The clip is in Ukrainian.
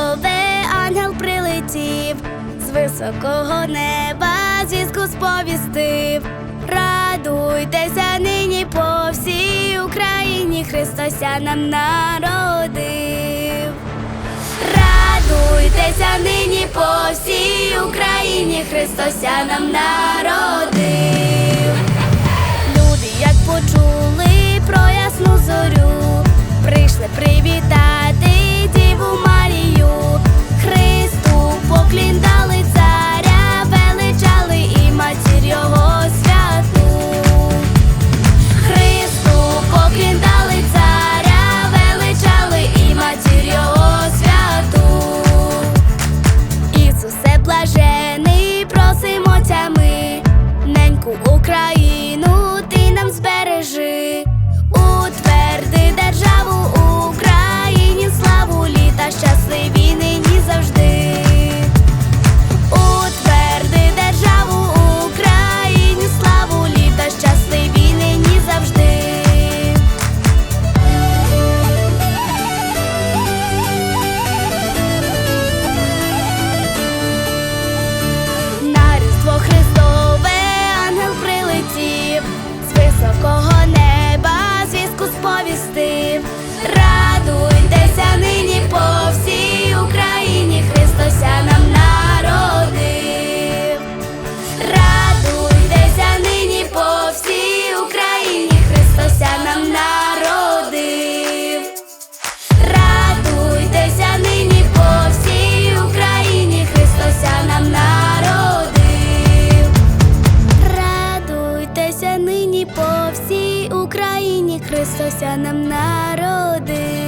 Соловей ангел прилетів, з високого неба зв'язку сповістив. Радуйтеся нині по всій Україні, Христося нам народив. Радуйтеся нині по всій Україні, Христося нам народив. Христося нам народив.